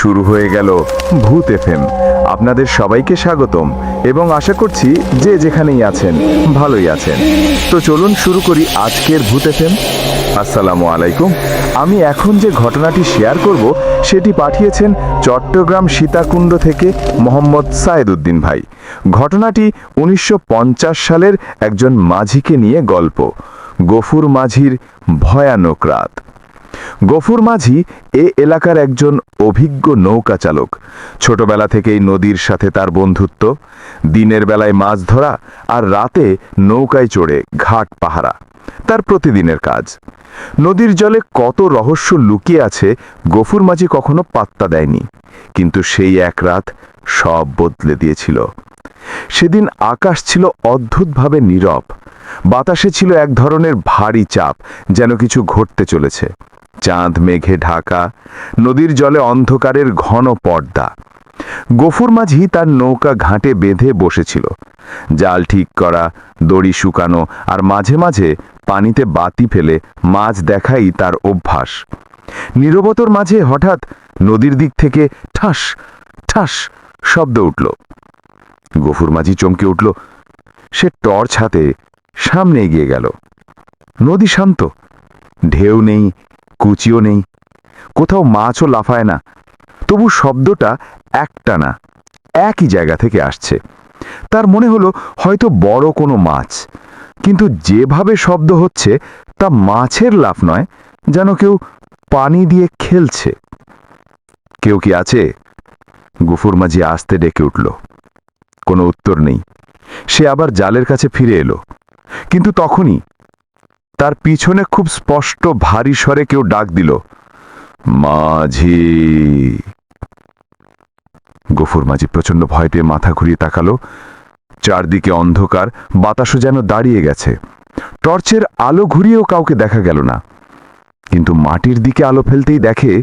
শুরু হয়ে গেল ভূত এফএম। আপনাদের সবাইকে স্বাগতম এবং আশা করছি যে যেখানেই আছেন, ভালোই আছেন। তো চলুন শুরু করি আজকের ভূত এফএম। আসসালামু আলাইকুম। আমি এখন যে ঘটনাটি শেয়ার করব, সেটি পাঠিয়েছেন চট্টগ্রাম সীতাকুণ্ড থেকে মোহাম্মদ সায়েদউদ্দিন ভাই। ঘটনাটি উনিশশো পঞ্চাশ সালের একজন মাঝিকে নিয়ে গল্প। গফুর মাঝির ভয়ানক রাত। গফুর মাঝি এ এলাকার একজন অভিজ্ঞ নৌকা চালক ছোটবেলা থেকেই নদীর সাথে তার বন্ধুত্ব। দিনের বেলায় মাছ ধরা আর রাতে নৌকায় চড়ে ঘাট পাহারা। তার প্রতিদিনের কাজ। নদীর জলে কত রহস্য লুকিয়ে আছে গফুর মাঝি কখনো পাত্তা দেয়নি। কিন্তু সেই এক রাত সব বদলে দিয়েছিল। সেদিন আকাশ ছিল অদ্ভুতভাবে নীরব। বাতাসে ছিল এক ধরনের ভারী চাপ, যেন কিছু ঘটতে চলেছে। চাঁদ, মেঘে ঢাকা, নদীর জলে অন্ধকারের ঘন পর্দা। গফুর মাঝি তার নৌকা ঘাটে বেঁধে বসেছিল। জাল ঠিক করা, দড়ি শুকানো আর মাঝে মাঝে পানিতে বাতি ফেলে মাছ দেখাই তার অভ্যাস। নীরবতর মাঝে হঠাৎ নদীর দিক থেকে ঠাস ঠাস শব্দ উঠল। গফুর মাঝি চমকে উঠল। সে টর্চ হাতে সামনে এগিয়ে গেল। নদী শান্ত, ঢেউ নেই কুচিও নেই। কোথাও মাছও লাফায় না। তবু শব্দটা একটা না, একই জায়গা থেকে আসছে। তার মনে হলো হয়তো বড় কোনো মাছ, কিন্তু যেভাবে শব্দ হচ্ছে, তা মাছের লাফ নয়, যেন কেউ পানি দিয়ে খেলছে। কেউ কি আছে? গুফুর মাঝি আস্তে ডেকে উঠল। কোনো উত্তর নেই। সে আবার জালের কাছে ফিরে এলো। কিন্তু তখনই তার পিছনে খুব স্পষ্ট ভারী স্বরে কেউ ডাক দিল, মাঝি। গফুর মাঝি প্রচণ্ড ভয় পেয়ে মাথা ঘুরিয়ে তাকালো। চারদিকে অন্ধকার, বাতাসও যেন দাঁড়িয়ে গেছে। টর্চের আলো ঘুরিয়েও কাউকে দেখা গেল না। কিন্তু মাটির দিকে আলো ফেলতেই দেখে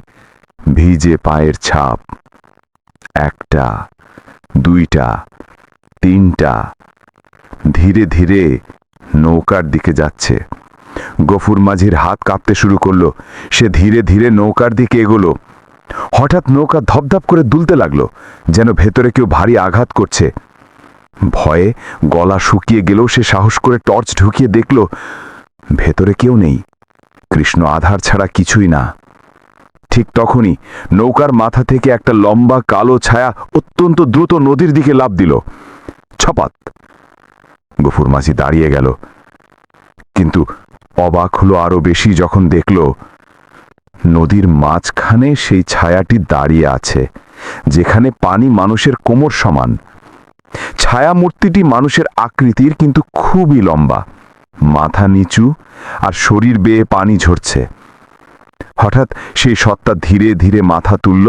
ভিজে পায়ের ছাপ। একটা, দুইটা, তিনটা, ধীরে ধীরে নৌকার দিকে যাচ্ছে। গফুর মাঝির হাত কাঁপতে শুরু করল। সে ধীরে ধীরে নৌকার দিকে এগোলো। হঠাৎ নৌকা ধপধপ করে দুলতে লাগল, যেন ভেতরে কেউ ভারী আঘাত করছে। ভয়ে গলা শুকিয়ে গেলেও সে সাহস করে টর্চ ঢুকিয়ে দেখল, ভেতরে কেউ নেই। কৃষ্ণ আধার ছাড়া কিছুই না। ঠিক তখনই নৌকার মাথা থেকে একটা লম্বা কালো ছায়া অত্যন্ত দ্রুত নদীর দিকে লাভ দিল। ছপাত। গফুর মাঝি দাঁড়িয়ে গেল। কিন্তু অবাক হলো আরও বেশি যখন দেখল, নদীর মাঝখানে সেই ছায়াটি দাঁড়িয়ে আছে, যেখানে পানি মানুষের কোমর সমান। ছায়া মূর্তিটি মানুষের আকৃতির কিন্তু খুবই লম্বা, মাথা নিচু আর শরীর বেয়ে পানি ঝরছে। হঠাৎ সেই সত্তা ধীরে ধীরে মাথা তুলল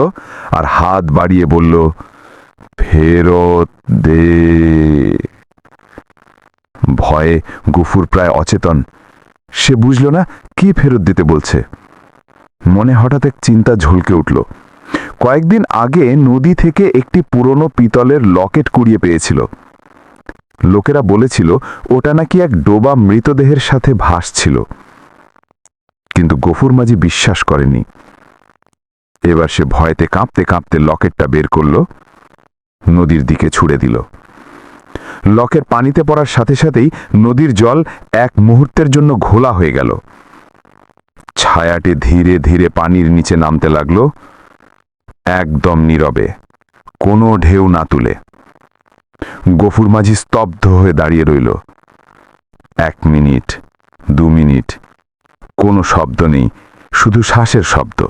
আর হাত বাড়িয়ে বলল, ফেরত দে। ভয়ে গুফুর প্রায় অচেতন সে বুঝল না কি ফেরত দিতে বলছে। মনে হঠাৎ এক চিন্তা ঝলকে উঠল। কয়েকদিন আগে নদী থেকে একটি পুরনো পিতলের লকেট কুড়িয়ে পেয়েছিল। লোকেরা বলেছিল, ওটা নাকি এক ডোবা মৃতদেহের সাথে ভাসছিল। কিন্তু গফুর মাঝি বিশ্বাস করেনি এবার সে ভয়তে কাঁপতে কাঁপতে লকেটটা বের করল, নদীর দিকে ছুড়ে দিল। লকের পানিতে পড়ার সাথে সাথেই নদীর জল এক মুহূর্তের জন্য ঘোলা হয়ে গেল। ছায়াটি ধীরে ধীরে পানির নিচে নামতে লাগল। একদম নীরবে, কোনো ঢেউ না তুলে। গফুর মাঝি স্তব্ধ হয়ে দাঁড়িয়ে রইল। এক মিনিট, দু মিনিট, কোনো শব্দ নেই, শুধু শ্বাসের শব্দ।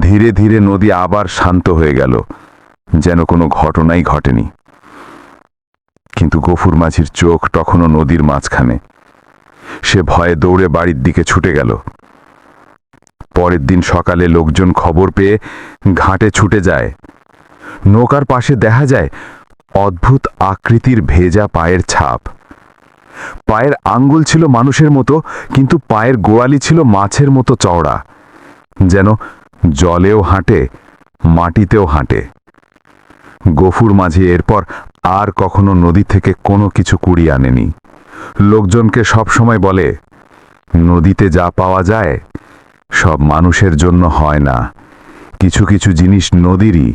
ধীরে ধীরে নদী আবার শান্ত হয়ে গেল, যেন কোনো ঘটনাই ঘটেনি। কিন্তু গফুর মাঝির চোখ তখনও নদীর মাঝখানে। সে ভয়ে দৌড়ে বাড়ির দিকে ছুটে গেল। পরের দিন সকালে লোকজন খবর পেয়ে ঘাটে ছুটে যায়। নৌকার পাশে দেখা যায় অদ্ভুত আকৃতির ভেজা পায়ের ছাপ। পায়ের আঙ্গুল ছিল মানুষের মতো, কিন্তু পায়ের গোড়ালি ছিল মাছের মতো চওড়া। যেন জলেও হাঁটে, মাটিতেও হাঁটে। গফুর মাঝি এরপর আর কখনো নদী থেকে কোনো কিছু কুড়িয়ে আনেনি। লোকজনকে সব সময় বলে, নদীতে যা পাওয়া যায়, সব মানুষের জন্য হয় না। কিছু কিছু জিনিস নদীরই,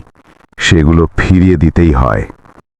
সেগুলো ফিরিয়ে দিতেই হয়।